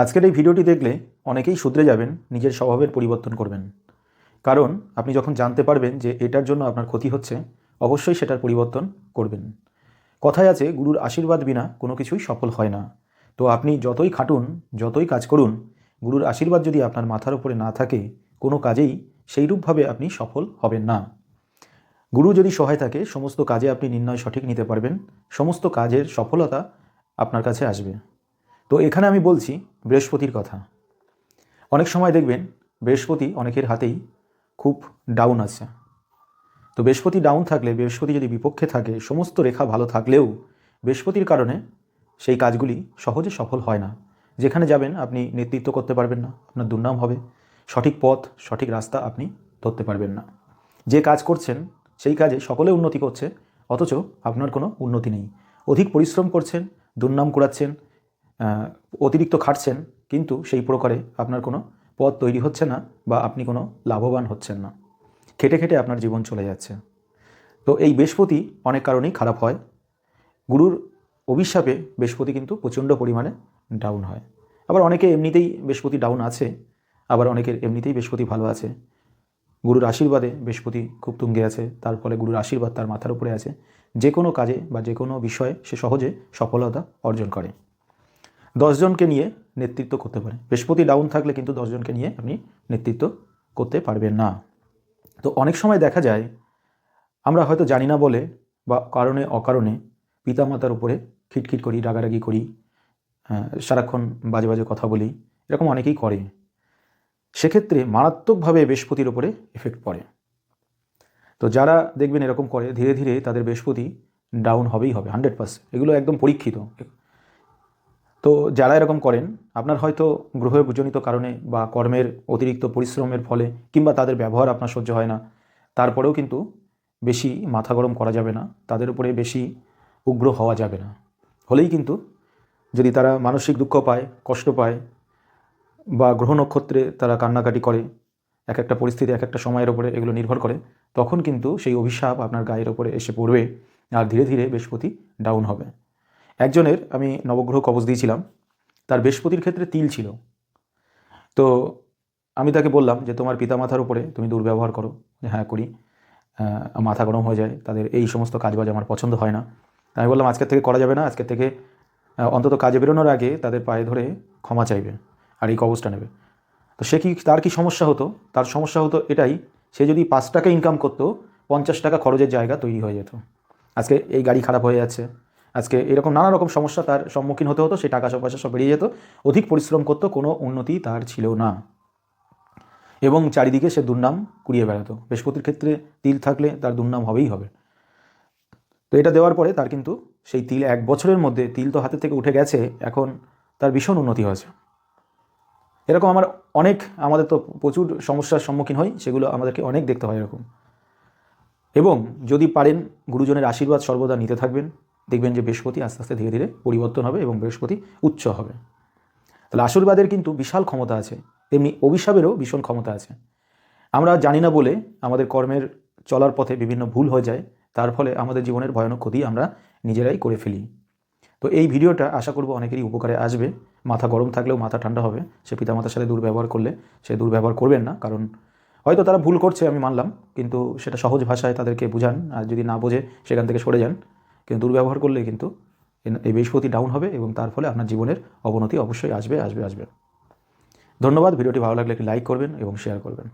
আজকের এই ভিডিওটি দেখলে অনেকেই শুধরে যাবেন, নিজের স্বভাবের পরিবর্তন করবেন। কারণ আপনি যখন জানতে পারবেন যে এটার জন্য আপনার ক্ষতি হচ্ছে, অবশ্যই সেটার পরিবর্তন করবেন। কথায় আছে, গুরুর আশীর্বাদ বিনা কোনো কিছুই সফল হয় না। তো আপনি যতই খাটুন, যতই কাজ করুন, গুরুর আশীর্বাদ যদি আপনার মাথার উপরে না থাকে, কোনো কাজেই সেইরূপভাবে আপনি সফল হবেন না। গুরু যদি সহায় থাকে, সমস্ত কাজে আপনি নির্ণয় সঠিক নিতে পারবেন, সমস্ত কাজের সফলতা আপনার কাছে আসবে। তো এখানে আমি বলছি বৃহস্পতির কথা। অনেক সময় দেখবেন বৃহস্পতি অনেকের হাতেই খুব ডাউন আছে। তো বৃহস্পতি ডাউন থাকলে, বৃহস্পতি যদি বিপক্ষে থাকে, সমস্ত রেখা ভালো থাকলেও বৃহস্পতির কারণে সেই কাজগুলি সহজে সফল হয় না। যেখানে যাবেন আপনি নেতৃত্ব করতে পারবেন না, আপনার দুর্নাম হবে। সঠিক পথ, সঠিক রাস্তা আপনি ধরতে পারবেন না। যে কাজ করছেন, সেই কাজে সকলে উন্নতি করছে, অথচ আপনার কোনো উন্নতি নেই। অধিক পরিশ্রম করছেন, দুর্নাম কুড়াচ্ছেন অতিরিক্ত খাটছেন, কিন্তু সেই প্রকারে আপনার কোনো পথ তৈরি হচ্ছে না বা আপনি কোনো লাভবান হচ্ছেন না। খেটে খেটে আপনার জীবন চলে যাচ্ছে। তো এই বৃহস্পতি অনেক কারণেই খারাপ হয়। গুরুর অভিশাপে বৃহস্পতি কিন্তু প্রচণ্ড পরিমাণে ডাউন হয়। আবার অনেকে এমনিতেই বৃহস্পতি ডাউন আছে, আবার অনেকের এমনিতেই বৃহস্পতি ভালো আছে। গুরুর আশীর্বাদে বৃহস্পতি খুব তুঙ্গে আছে, তার ফলে গুরুর আশীর্বাদ তার মাথার উপরে আছে। যে কোনো কাজে বা যে কোনো বিষয়ে সে সহজে সফলতা অর্জন করে। দশজনকে নিয়ে নেতৃত্ব করতে পারে। বৃহস্পতি ডাউন থাকলে কিন্তু দশজনকে নিয়ে আপনি নেতৃত্ব করতে পারবেন না। তো অনেক সময় দেখা যায়, আমরা হয়তো জানি না বলে বা কারণে অকারণে পিতামাতার উপরে খিটখিট করি, রাগারাগি করি সারাক্ষণ বাজে বাজে কথা বলি, এরকম অনেকেই করে। সেক্ষেত্রে মারাত্মকভাবে বৃহস্পতির উপরে এফেক্ট পড়ে। তো যারা দেখবেন এরকম করে, ধীরে ধীরে তাদের বৃহস্পতি ডাউন হবেই হবে হান্ড্রেড পার্সেন্ট এগুলো একদম পরীক্ষিত। তো যারা এরকম করেন, আপনার হয়তো গ্রহজনিত কারণে বা কর্মের অতিরিক্ত পরিশ্রমের ফলে কিংবা তাদের ব্যবহার আপনার সহ্য হয় না, তারপরেও কিন্তু বেশি মাথা গরম করা যাবে না, তাদের উপরে বেশি উগ্র হওয়া যাবে না। হলেই কিন্তু যদি তারা মানসিক দুঃখ পায়, কষ্ট পায় বা গ্রহ নক্ষত্রে তারা কান্নাকাটি করে এক একটা পরিস্থিতি এক একটা সময়ের ওপরে এগুলো নির্ভর করে, তখন কিন্তু সেই অভিশাপ আপনার গায়ের ওপরে এসে পড়বে আর ধীরে ধীরে বৃহস্পতি ডাউন হবে। একজনের আমি নবগ্রহ কবচ দিয়েছিলাম, তার বৃহস্পতির ক্ষেত্রে তিল ছিল। তো আমি তাকে বললাম যে, তোমার পিতা মাথার উপরে তুমি দুর্ব্যবহার করো হ্যাঁ করি। মাথা গরম হয়ে যায়, তাদের এই সমস্ত কাজবাজ আমার পছন্দ হয় না। আমি বললাম, আজকের থেকে করা যাবে না, আজকের থেকে অন্তত কাজে বেরোনোর আগে তাদের পায়ে ধরে ক্ষমা চাইবে আর এই কবচটা নেবে। তো সে কি, তার কি সমস্যা হতো? তার সমস্যা হতো এটাই, সে যদি পাঁচ টাকা ইনকাম করতো, পঞ্চাশ টাকা খরচের জায়গা তৈরি হয়ে যেত। আজকে এই গাড়ি খারাপ হয়ে যাচ্ছে আজকে এরকম নানা রকম সমস্যা তার সম্মুখীন হতে হতো, সে টাকা সব পয়সা সব বেরিয়ে যেত। অধিক পরিশ্রম করতো, কোনো উন্নতি তার ছিল না। এবং চারিদিকে সে দুর্নাম কুড়িয়ে বেড়াতো। বৃহস্পতির ক্ষেত্রে তিল থাকলে তার দুর্নাম হবেই হবে। তো এটা দেওয়ার পরে তার কিন্তু সেই তিল এক বছরের মধ্যে, তিল তো হাতে থেকে উঠে গেছে, এখন তার ভীষণ উন্নতি হয়েছে। এরকম আমার অনেক, আমাদের তো প্রচুর সমস্যার সম্মুখীন হই, সেগুলো আমাদেরকে অনেক দেখতে হয় এরকম। এবং যদি পারেন, গুরুজনের আশীর্বাদ সর্বদা নিতে থাকবেন। দেখবেন যে বৃহস্পতি আস্তে আস্তে ধীরে ধীরে পরিবর্তন হবে এবং বৃহস্পতি উচ্চ হবে। তাহলে আশীর্বাদের কিন্তু বিশাল ক্ষমতা আছে। তেমনি অভিশাপেরও ভীষণ ক্ষমতা আছে। আমরা জানি না বলে আমাদের কর্মের চলার পথে বিভিন্ন ভুল হয়ে যায়। তার ফলে আমাদের জীবনের ভয়ানক ক্ষতি আমরা নিজেরাই করে ফেলি। তো এই ভিডিওটা আশা করব অনেকেরই উপকারে আসবে। মাথা গরম থাকলেও মাথা ঠান্ডা হবে। সে পিতামাতার সাথে দুর্ব্যবহার করলে সে দুর্ব্যবহার করবেন না। কারণ হয়তো তারা ভুল করছে আমি মানলাম। কিন্তু সেটা সহজ ভাষায় তাদেরকে বুঝান। আর যদি না বোঝে সেখান থেকে সরে যান। কিন্তু দুর্ব্যবহার করলে কিন্তু এই বৃহস্পতি ডাউন হবে এবং তার ফলে আপনার জীবনের অবনতি অবশ্যই আসবে আসবে আসবে। ধন্যবাদ। ভিডিওটি ভালো লাগলে একটি লাইক করবেন এবং শেয়ার করবেন।